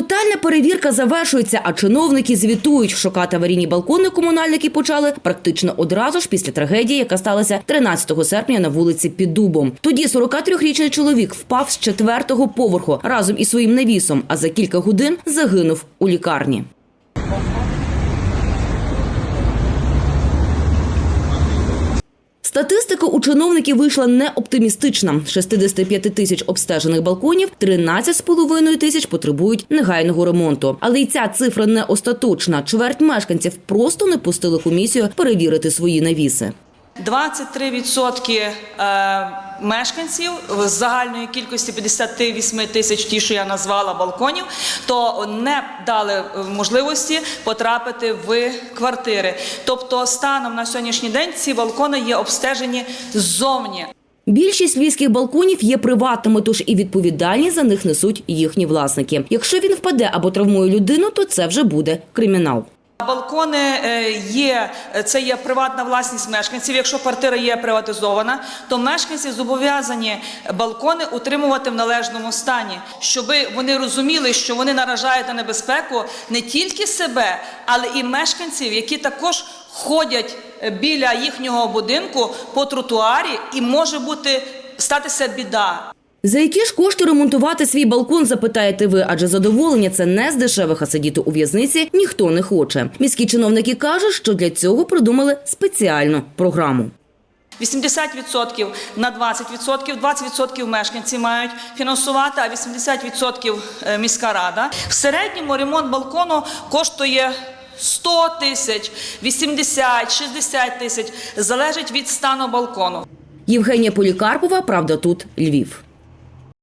Тотальна перевірка завершується, а чиновники звітують. Шукати аварійні балкони комунальники почали практично одразу ж після трагедії, яка сталася 13 серпня на вулиці під Дубом. Тоді 43-річний чоловік впав з четвертого поверху разом із своїм навісом, а за кілька годин загинув у лікарні. Статистика у чиновників вийшла не оптимістична. З 65 тисяч обстежених балконів 13,5 тисяч потребують негайного ремонту. Але й ця цифра не остаточна. Чверть мешканців просто не пустили комісію перевірити свої навіси. 23% е, мешканців з загальної кількості 58 тисяч, ті, що я назвала балконів, то не дали е, можливості потрапити в квартири. Тобто, станом на сьогоднішній день ці балкони є обстежені ззовні. Більшість львівських балконів є приватними, тож і відповідальність за них несуть їхні власники. Якщо він впаде або травмує людину, то це вже буде кримінал. Балкони е, є, це є приватна власність мешканців. Якщо квартира є приватизована, то мешканці зобов'язані балкони утримувати в належному стані, щоб вони розуміли, що вони наражають на небезпеку не тільки себе, але і мешканців, які також ходять е, біля їхнього будинку по тротуарі, і може бути статися біда. За які ж кошти ремонтувати свій балкон, запитаєте ви, адже задоволення це не з дешевих, а сидіти у в'язниці ніхто не хоче. Міські чиновники кажуть, що для цього придумали спеціальну програму. 80% на 20%, 20% мешканці мають фінансувати, а 80% е, міська рада. В середньому ремонт балкону коштує 100 тисяч, 80, 60 тисяч, залежить від стану балкону. Євгенія Полікарпова, правда, тут Львів.